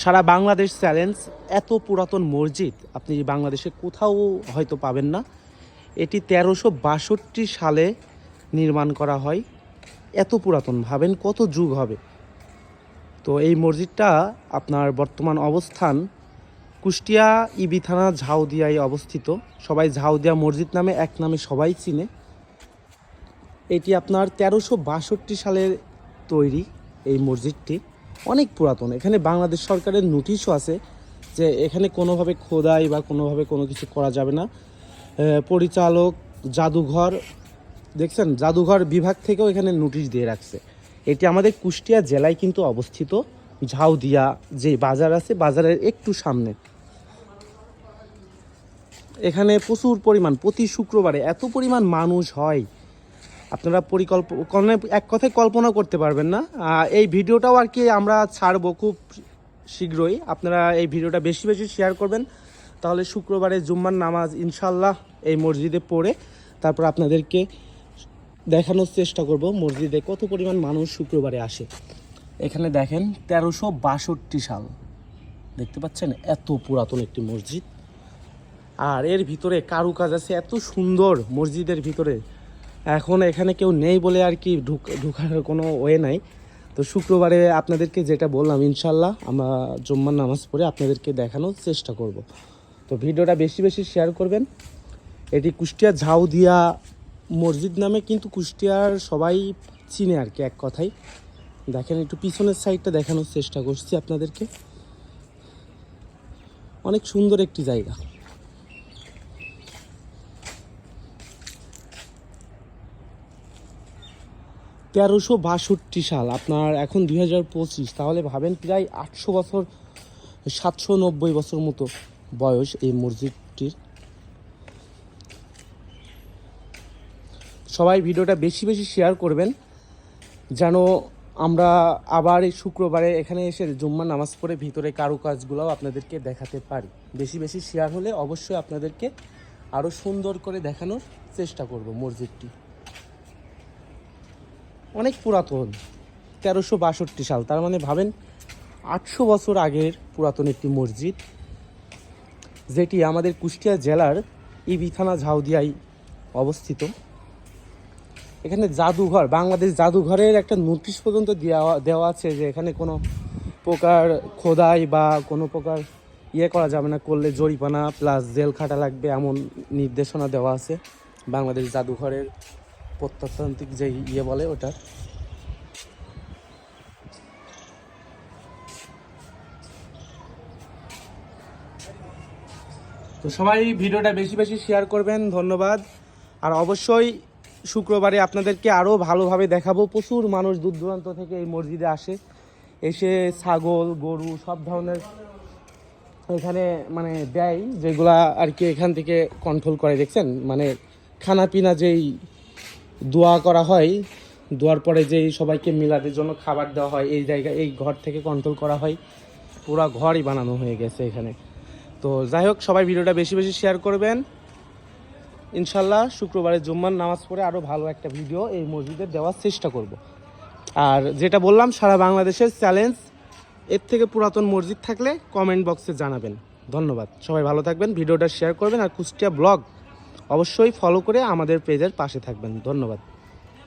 সারা Bangladesh challenge, এত পুরাতন মসজিদ আপনি বাংলাদেশে কোথাও হয়তো পাবেন না, এটি তেরোশো বাষট্টি সালে নির্মাণ করা হয়। এত পুরাতন, ভাবেন কত যুগ হবে। তো এই মসজিদটা আপনার বর্তমান অবস্থান কুষ্টিয়া ইবি থানা ঝাউদিয়ায় অবস্থিত। সবাই ঝাউদিয়া মসজিদ নামে এক নামে সবাই চিনে। এটি আপনার তেরোশো বাষট্টি সালের তৈরি এই মসজিদটি। অনেক পুরাতন। এখানে বাংলাদেশ সরকারের নোটিশও আছে যে এখানে কোনোভাবে খোদাই বা কোনোভাবে কোনো কিছু করা যাবে না। পরিচালক, জাদুঘর, দেখছেন? জাদুঘর বিভাগ থেকেও এখানে নোটিশ দিয়ে রাখছে। এটি আমাদের কুষ্টিয়া জেলায় কিন্তু অবস্থিত। ঝাউদিয়া যে বাজার আছে, বাজারের একটু সামনে। এখানে প্রচুর পরিমাণ, প্রতি শুক্রবারে এত পরিমাণ মানুষ হয়। আপনারা পরিকল্পনা এক কথায় কল্পনা করতে পারবেন না। এই ভিডিওটাও আর কি আমরা ছাড়বো খুব শীঘ্রই। আপনারা এই ভিডিওটা বেশি বেশি শেয়ার করবেন। তাহলে শুক্রবারে জুম্মার নামাজ ইনশাল্লাহ এই মসজিদে পড়ে তারপর আপনাদেরকে দেখানোর চেষ্টা করব মসজিদে কত পরিমাণ মানুষ শুক্রবারে আসে। এখানে দেখেন তেরোশো বাষট্টি সাল। দেখতে পাচ্ছেন? এত পুরাতন একটি মসজিদ। আর এর ভিতরে কারুকাজ আছে, এত সুন্দর মসজিদের ভিতরে। এখন এখানে কেউ নেই বলে আর কি ঢুক, ঢুকার কোনো ওয়ে নাই। তো শুক্রবারে আপনাদেরকে যেটা বললাম, ইনশাল্লাহ আমরা জুম্মার নামাজ পড়ে আপনাদেরকে দেখানোর চেষ্টা করব। তো ভিডিওটা বেশি বেশি শেয়ার করবেন। এটি কুষ্টিয়া ঝাউদিয়া মসজিদ নামে কিন্তু কুষ্টিয়ার সবাই চিনে আর কি এক কথাই। দেখেন একটু পিছনের সাইডটা দেখানোর চেষ্টা করছি আপনাদেরকে। অনেক সুন্দর একটি জায়গা। তেরোশো বাষট্টি সাল, আপনার এখন দুই হাজার পঁচিশ, তাহলে ভাবেন প্রায় আটশো বছর, সাতশো নব্বই বছর মতো বয়স এই মসজিদটির। সবাই ভিডিওটা বেশি বেশি শেয়ার করবেন, যেন আমরা আবার এই শুক্রবারে এখানে এসে জুম্মা নামাজ পড়ে ভিতরে কারুকাজগুলোও আপনাদেরকে দেখাতে পারি। বেশি বেশি শেয়ার হলে অবশ্যই আপনাদেরকে আরও সুন্দর করে দেখানোর চেষ্টা করব মসজিদটি। অনেক পুরাতন, তেরোশো বাষট্টি সাল। তার মানে ভাবেন আটশো বছর আগের পুরাতন একটি মসজিদ, যেটি আমাদের কুষ্টিয়া জেলার ইবি থানা ঝাউদিয়ায় অবস্থিত। এখানে জাদুঘর, বাংলাদেশ জাদুঘরের একটা নোটিশ পর্যন্ত দেওয়া দেওয়া আছে যে এখানে কোনো প্রকার খোদাই বা কোনো প্রকার ইয়ে করা যাবে না, করলে জরিপানা প্লাস জেল খাটা লাগবে এমন নির্দেশনা দেওয়া আছে বাংলাদেশ জাদুঘরের প্রত্নতান্ত্রিক যে ইয়ে বলে ওটা। তো সবাই ভিডিওটা বেশি বেশি শেয়ার করবেন, ধন্যবাদ। আর অবশ্যই শুক্রবারে আপনাদেরকে আরও ভালোভাবে দেখাবো। প্রচুর মানুষ দূর দূরান্ত থেকে এই মসজিদে আসে। এসে ছাগল, গরু সব ধরনের এখানে মানে দেয়, যেগুলা আর কি এখান থেকে কন্ট্রোল করে, দেখছেন? মানে খানা পিনা যেই দোয়া করা হয়। দোয়ার পরে যেই সবাইকে মিলাদের জন্য খাবার দেওয়া হয়, এই জায়গায় এই ঘর থেকে কন্ট্রোল করা হয়। পুরো ঘরই বানানো হয়ে গেছে এখানে। তো যাই হোক, সবাই ভিডিওটা বেশি বেশি শেয়ার করবেন। ইনশাল্লাহ শুক্রবারে জুম্মার নামাজ পড়ে আরও ভালো একটা ভিডিও এই মসজিদে দেওয়ার চেষ্টা করব। আর যেটা বললাম, সারা বাংলাদেশের চ্যালেঞ্জ এর থেকে পুরাতন মসজিদ থাকলে কমেন্ট বক্সে জানাবেন। ধন্যবাদ। সবাই ভালো থাকবেন, ভিডিওটা শেয়ার করবেন, আর কুষ্টিয়া ব্লগ অবশ্যই ফলো করে আমাদের পেজের পাশে থাকবেন। ধন্যবাদ।